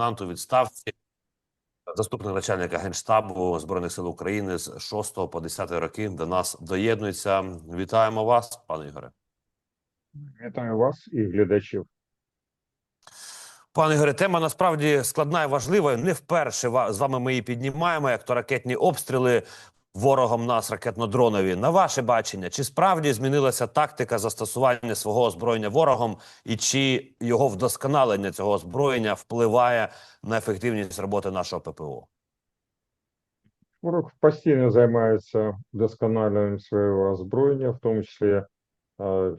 лейтенант у відставці, заступник начальника генштабу збройних сил України з 6 по 10 роки до нас доєднується. Вітаємо вас, пане Ігоре. Вітаю вас і глядачів. Пане Ігоре, тема насправді складна і важлива. Не вперше з вами ми її піднімаємо, як то ракетні обстріли ворогом нас ракетно-дронові. На ваше бачення, чи справді змінилася тактика застосування свого озброєння ворогом, і чи його вдосконалення цього озброєння впливає на ефективність роботи нашого ППО? Ворог постійно займається вдосконаленням свого озброєння, в тому числі е,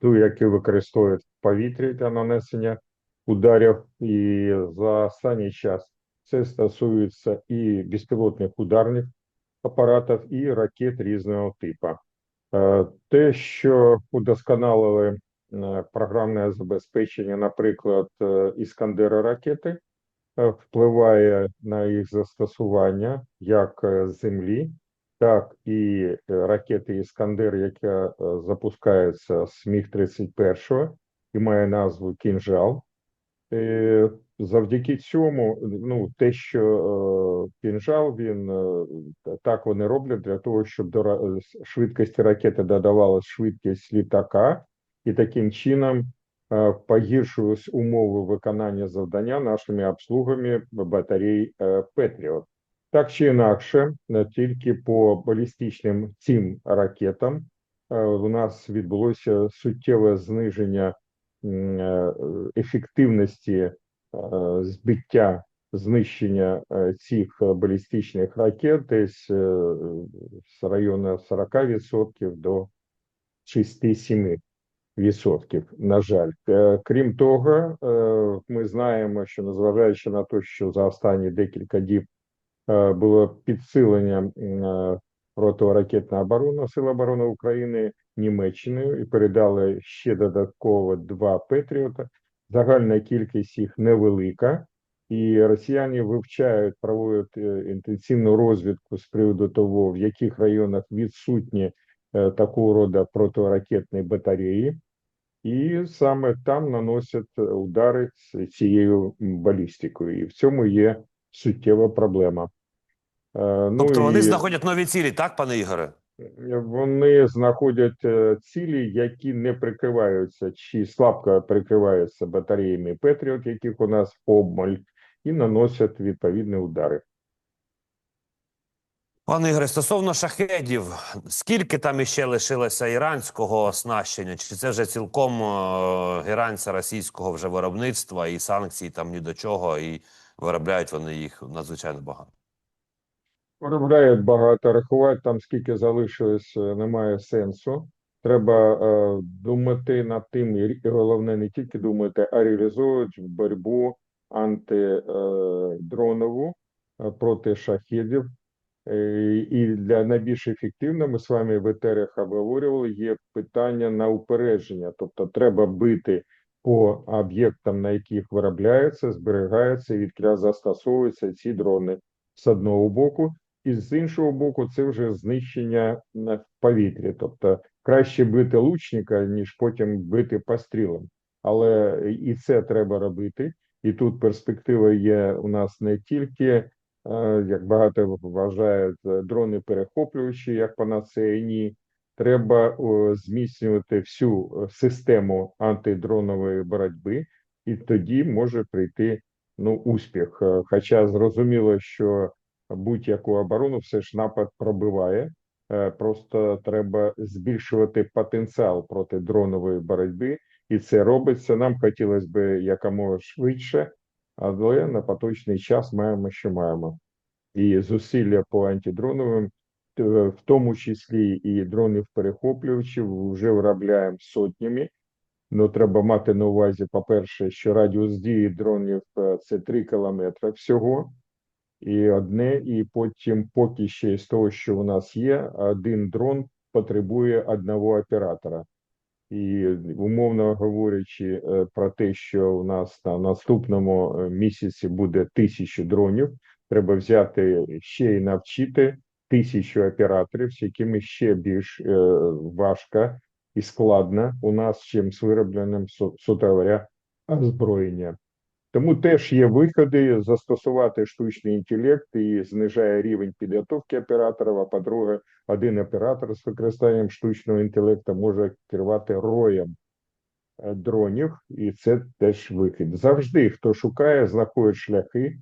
ту, які використовують в повітрі для нанесення ударів. І за останній час це стосується і безпілотних ударних апаратів, і ракет різного типу. Е, Те, що удосконалили е, програмне забезпечення, наприклад, Іскандера ракети, е, впливає на їх застосування як е, землі, так і е, ракети Іскандер, яка е, запускається з Міг-31 і має назву Кінжал. Е, Завдяки цьому, ну, те, що е, кінжал, він е, так вони роблять для того, щоб до е, швидкості ракети додавалась швидкість літака, і таким чином е, погіршились умови виконання завдання нашими обслугами батарей е, Петріот. Так чи інакше, е, тільки по балістичним цим ракетам е, у нас відбулося суттєве зниження ефективності е, збиття знищення е, цих е, балістичних ракет десь е, з району 40% до 6-7%. Відсотків, на жаль, Е, крім того, е, ми знаємо, що незважаючи на те, що за останні декілька діб е, було підсилення м, е, протиракетної оборони Сил оборони України Німеччиною і передали ще додатково два Петріота. Загальна кількість їх невелика, і росіяни вивчають, проводять е, інтенсивну розвідку з приводу того, в яких районах відсутні е, такого роду протиракетні батареї, і саме там наносять е, удари цією балістикою. І в цьому є суттєва проблема. Е, Тобто вони і знаходять нові цілі, так, пане Ігоре? Вони знаходять е, цілі, які не прикриваються чи слабко прикриваються батареями Петріот, яких у нас обмаль, і наносять відповідні удари. Пане Ігоре, стосовно шахедів, скільки там іще лишилося іранського оснащення? Чи це вже цілком е, іранця російського вже виробництва і санкції там ні до чого, і виробляють вони їх надзвичайно багато? Виробляють багато рахувати, там скільки залишилось, е, немає сенсу. Треба е, думати над тим, і головне не тільки думати, а реалізовувати боротьбу антидронову е, проти шахідів. Е, І для найбільш ефективно ми з вами в етерах обговорювали, є питання на упередження, тобто треба бити по об'єктам, на яких виробляються, зберігаються і відкля застосовуються ці дрони з одного боку, і з іншого боку, це вже знищення в повітрі. Тобто краще бити лучника, ніж потім бити пострілом. Але і це треба робити. І тут перспектива є у нас не тільки, е, як багато вважають, е, дрони перехоплювачі, як панацея, ні. Треба зміцнювати всю е, систему антидронової боротьби, і тоді може прийти ну, успіх. Хоча зрозуміло, що будь-яку оборону все ж напад пробиває. Е, Просто треба збільшувати потенціал проти дронової боротьби, і це робиться. Нам хотілося б якомога швидше, але на поточний час маємо, що маємо. І зусилля по антидроновим, в тому числі і дронів перехоплювачів, вже виробляємо сотнями. Ну, треба мати на увазі, по-перше, що радіус дії дронів е, це 3 кілометри всього. І одне, і потім, поки ще з того, що у нас є, один дрон потребує одного оператора. І умовно говорячи е, про те, що у нас на наступному е, місяці буде тисячу дронів, треба взяти ще й навчити тисячу операторів, з якими ще більш е, важко і складно у нас, чим з виробленим говоря, озброєння. Тому теж є виходи застосувати штучний інтелект і знижає рівень підготовки операторів. А по-друге, один оператор з використанням штучного інтелекту може керувати роєм е, дронів, і це теж вихід. Завжди хто шукає, знаходить шляхи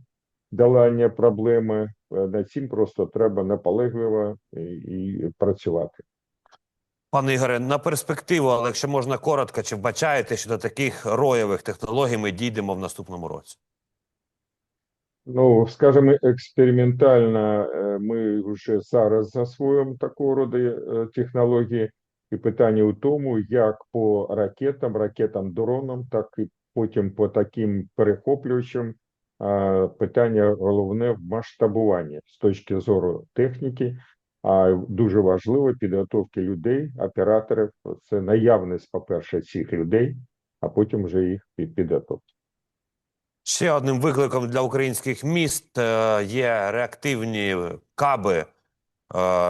долання проблеми. Е, Над цим просто треба наполегливо і, і працювати. Пане Ігоре, на перспективу, але якщо можна коротко, чи вбачаєте, що до таких роєвих технологій ми дійдемо в наступному році? Ну, скажімо, експериментально е, ми вже зараз засвоїмо такого роду е, технології, і питання у тому, як по ракетам, ракетам дронам, так і потім по таким перехоплюючим. Питання головне в масштабуванні з точки зору техніки, а дуже важливо підготовки людей, операторів. Це наявність, по-перше, цих людей, а потім вже їх під- підготовка. Ще одним викликом для українських міст е, є реактивні каби. Е,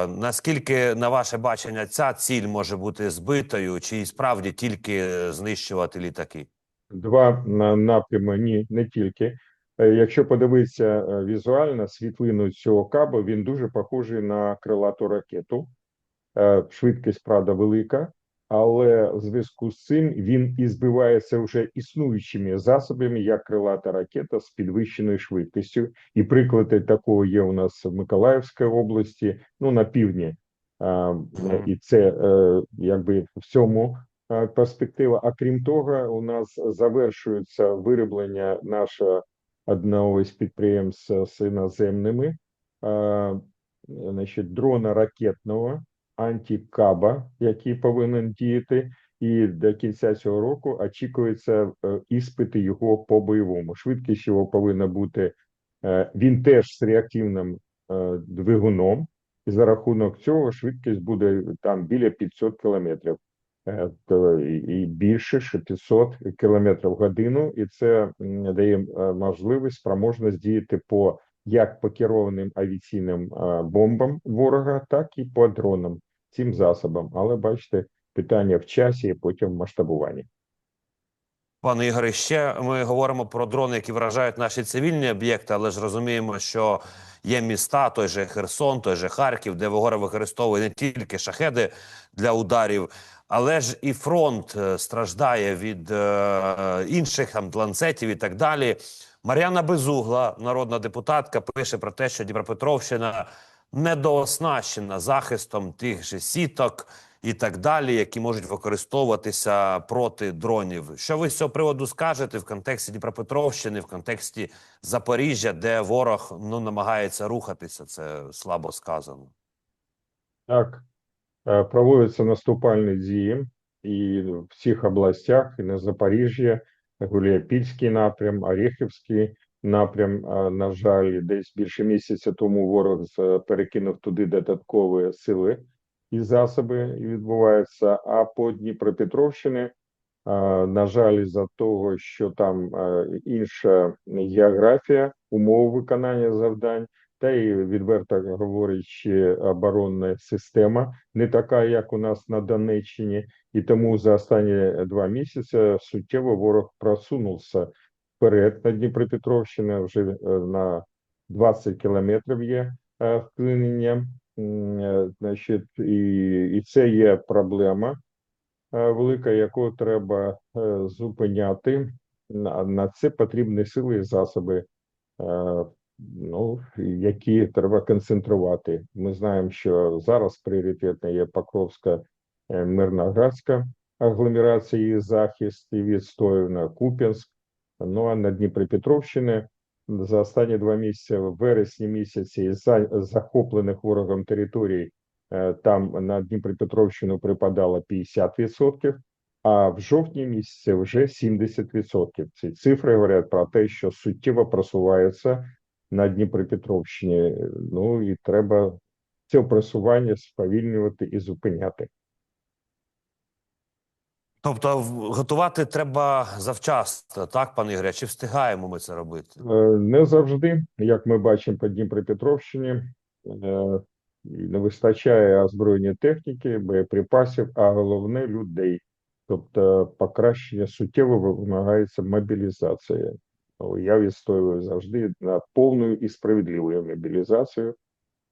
Наскільки, на ваше бачення, ця ціль може бути збитою, чи справді тільки знищувати літаки? два на- напрями, ні, не тільки. Е, Якщо подивитися е, візуально світлину цього кабу, він дуже похожий на крилату ракету. Е, Швидкість, правда, велика, але в зв'язку з цим він і збивається вже існуючими засобами, як крилата ракета з підвищеною швидкістю. І приклади такого є у нас в Миколаївській області, ну на півдні. І це якби в цьому перспектива. А крім того, у нас завершується вироблення нашого одного із підприємств з іноземними, значить, дрона ракетного антикаба, який повинен діяти, і до кінця цього року очікується е, іспити його по бойовому. Швидкість його повинна бути. е, Він теж з реактивним е, двигуном, і за рахунок цього швидкість буде там біля 500 кілометрів. Е, і більше що 500 кілометрів в годину, і це дає е, можливість спроможність діяти по як по керованим авіаційним е, бомбам ворога, так і по дронам цим засобам. Але бачите, питання в часі, і потім в масштабуванні. Пане Ігоре, ще ми говоримо про дрони, які вражають наші цивільні об'єкти, але ж розуміємо, що є міста, той же Херсон, той же Харків, де ВОГОР використовує не тільки шахеди для ударів, але ж і фронт е, страждає від е, інших там ланцетів і так далі. Мар'яна Безугла, народна депутатка, пише про те, що Дніпропетровщина недооснащена захистом тих же сіток і так далі, які можуть використовуватися проти дронів. Що ви з цього приводу скажете в контексті Дніпропетровщини, в контексті Запоріжжя, де ворог ну намагається рухатися? Це слабо сказано. Так, проводяться наступальні дії і в всіх областях, і на Запоріжжі, Гуляйпільський напрям, Оріхівський напрям. Е, На жаль, десь більше місяця тому ворог перекинув туди додаткові сили і засоби і відбувається. А по Дніпропетровщині, е, на жаль, за того, що там е, інша географія, умови виконання завдань, та й відверто говорячи, оборонна система не така, як у нас на Донеччині, і тому за останні два місяці суттєво ворог просунувся вперед на Дніпропетровщина. Вже е, на 20 кілометрів є е, вклинення. Е, Значить, і, і це є проблема велика, яку треба зупиняти. На це потрібні сили і засоби. Ну, які треба концентрувати. Ми знаємо, що зараз пріоритетна є Покровська е, Мирноградська агломерація і захист і відстоювана Куп'янськ. Ну а на Дніпропетровщині за останні два місяці, в вересні місяці, за захоплених ворогом територій, е, там на Дніпропетровщину припадало 50%, а в жовтні місяці вже 70%. Ці цифри говорять про те, що суттєво просувається на Дніпропетровщині. Ну і треба це просування сповільнювати і зупиняти. Тобто, готувати треба завчасно, так, пане Ігоря? Чи встигаємо ми це робити? Е, Не завжди, як ми бачимо по Дніпропетровщині, е, не вистачає озброєння техніки, боєприпасів, а головне людей. Тобто, покращення суттєво вимагається мобілізація. Я відстоюю завжди на повну і справедливу мобілізацію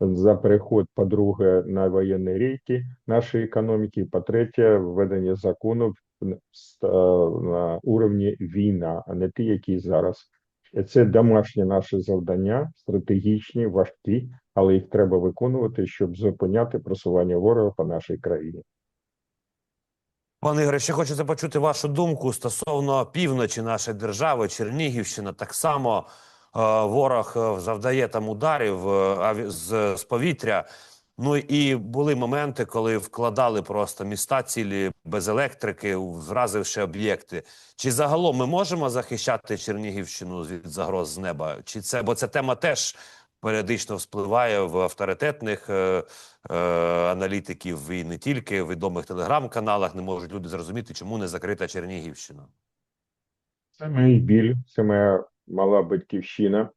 за переход, по-друге, на воєнні рейки нашої економіки, по-третє, введення законів на- уровні війна, а не ті, які зараз. Це домашнє наше завдання, стратегічні, важкі, але їх треба виконувати, щоб зупиняти просування ворога по нашій країні. Пане Ігоре, ще хочеться почути вашу думку стосовно півночі нашої держави, Чернігівщина. Так само е, ворог е, завдає там ударів е, з, з повітря. Ну і були моменти, коли вкладали просто міста цілі без електрики, вразивши об'єкти. Чи загалом ми можемо захищати Чернігівщину від загроз з неба? Чи це бо ця тема теж періодично вспливає в авторитетних е, е, аналітиків і не тільки в відомих телеграм-каналах. Не можуть люди зрозуміти, чому не закрита Чернігівщина. Це мій біль, це моя мала батьківщина.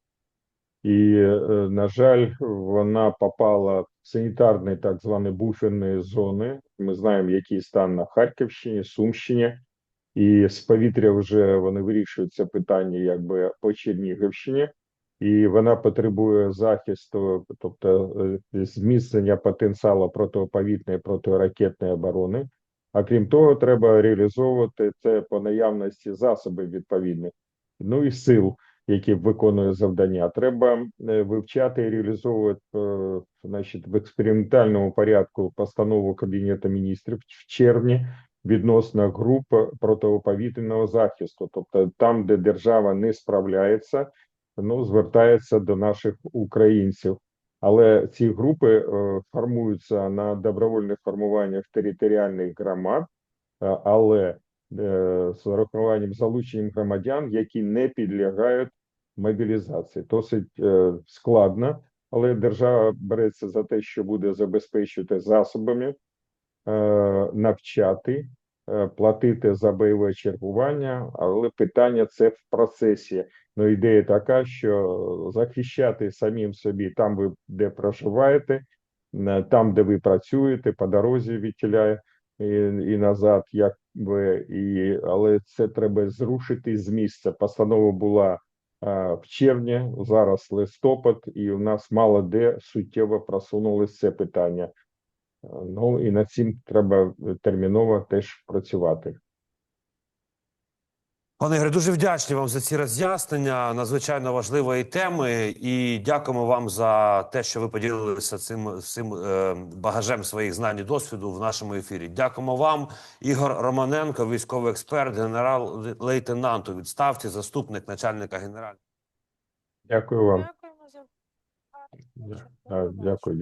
І, е, на жаль, вона попала в санітарні так звані буферні зони. Ми знаємо, який стан на Харківщині, Сумщині. І з повітря вже вони вирішують це питання якби по Чернігівщині. І вона потребує захисту, тобто е, зміцнення потенціалу протиповітряної протиракетної оборони. А крім того, треба реалізовувати це по наявності засобів відповідних, ну і сил, які виконують завдання. Треба е, вивчати і реалізовувати е, значить, в експериментальному порядку постанову Кабінету міністрів в червні відносно груп протиповітряного захисту, тобто там, де держава не справляється, ну звертається до наших українців. Але ці групи е, формуються на добровольних формуваннях територіальних громад, е, але е, з урахуванням залученням громадян, які не підлягають мобілізації. Досить складно, але держава береться за те, що буде забезпечувати засобами, навчати, платити за бойове чергування, але питання це в процесі. Ну, ідея така, що захищати самим собі там, ви де проживаєте, там, де ви працюєте, по дорозі відтіляє і, і назад, як ви, і, але це треба зрушити з місця. Постанова була а, в червні, зараз листопад, і у нас мало де суттєво просунулося це питання. Ну і над цим треба терміново теж працювати. Пане Ігоре, дуже вдячні вам за ці роз'яснення надзвичайно важливої теми. І дякуємо вам за те, що ви поділилися цим, цим е, багажем своїх знань і досвіду в нашому ефірі. Дякуємо вам, Ігор Романенко, військовий експерт, генерал-лейтенант у відставці, заступник начальника генерального. Дякую вам. Дякуємо Дякую.